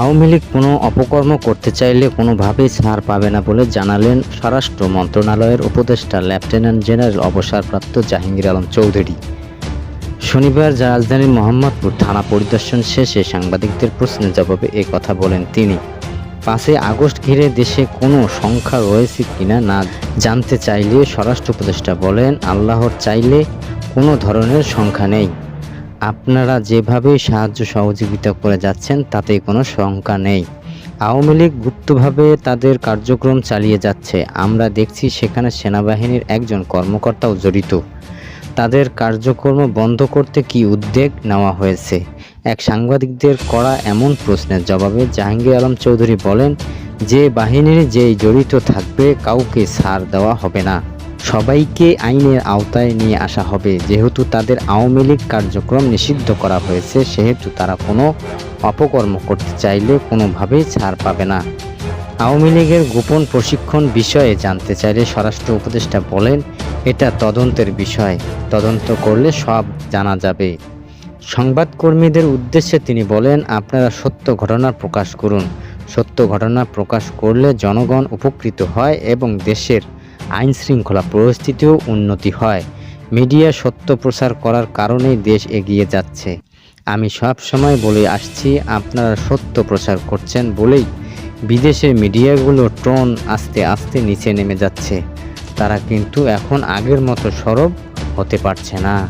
আওয়ামী লীগ কোনো অপকর্ম করতে চাইলে কোনোভাবেই ছাড় পাবে না বলে জানালেন স্বরাষ্ট্র মন্ত্রণালয়ের উপদেষ্টা লেফটেন্যান্ট জেনারেল অবসরপ্রাপ্ত জাহাঙ্গীর আলম চৌধুরী। শনিবার রাজধানীর মোহাম্মদপুর থানা পরিদর্শন শেষে সাংবাদিকদের প্রশ্নের জবাবে এ কথা বলেন তিনি। পাঁচই আগস্ট ঘিরে দেশে কোনো সংখ্যা রয়েছে কিনা না জানতে চাইলে স্বরাষ্ট্র উপদেষ্টা বলেন, আল্লাহর চাইলে কোনো ধরনের সংখ্যা নেই। আপনারা যেভাবে সাহায্য সহযোগিতা করে যাচ্ছেন, তাতে কোনো শঙ্কা নেই। আওয়ামী লীগ গুপ্তভাবে তাদের কার্যক্রম চালিয়ে যাচ্ছে। আমরা দেখছি সেখানে সেনাবাহিনীর একজন কর্মকর্তাও জড়িত। তাদের কার্যক্রম বন্ধ করতে কি উদ্যোগ নেওয়া হয়েছে? এক সাংবাদিকদের করা এমন প্রশ্নের জবাবে জাহাঙ্গীর আলম চৌধুরী বলেন, যে বাহিনীর যেই জড়িত থাকবে, কাউকে ছাড় দেওয়া হবে না। সবাইকে আইনের আওতায় নিয়ে আসা হবে। যেহেতু তাদের আওয়ামী লীগ কার্যক্রম নিষিদ্ধ করা হয়েছে, সেহেতু তারা কোনো অপকর্ম করতে চাইলে কোনোভাবেই ছাড় পাবে না। আওয়ামী লীগের গোপন প্রশিক্ষণ বিষয়ে জানতে চাইলে স্বরাষ্ট্র উপদেষ্টা বলেন, এটা তদন্তের বিষয়। তদন্ত করলে সব জানা যাবে। সংবাদকর্মীদের উদ্দেশ্যে তিনি বলেন, আপনারা সত্য ঘটনা প্রকাশ করুন। সত্য ঘটনা প্রকাশ করলে জনগণ উপকৃত হয় এবং দেশের আইন শৃঙ্খলা পরিস্থিতিও উন্নতি হয়। মিডিয়া সত্য প্রচার করার কারণেই দেশ এগিয়ে যাচ্ছে। আমি সব সময় বলে আসছি, আপনারা সত্য প্রচার করছেন বলেই বিদেশের মিডিয়াগুলো টোন আস্তে আস্তে নিচে নেমে যাচ্ছে। তারা কিন্তু এখন আগের মতো সরব হতে পারছে না।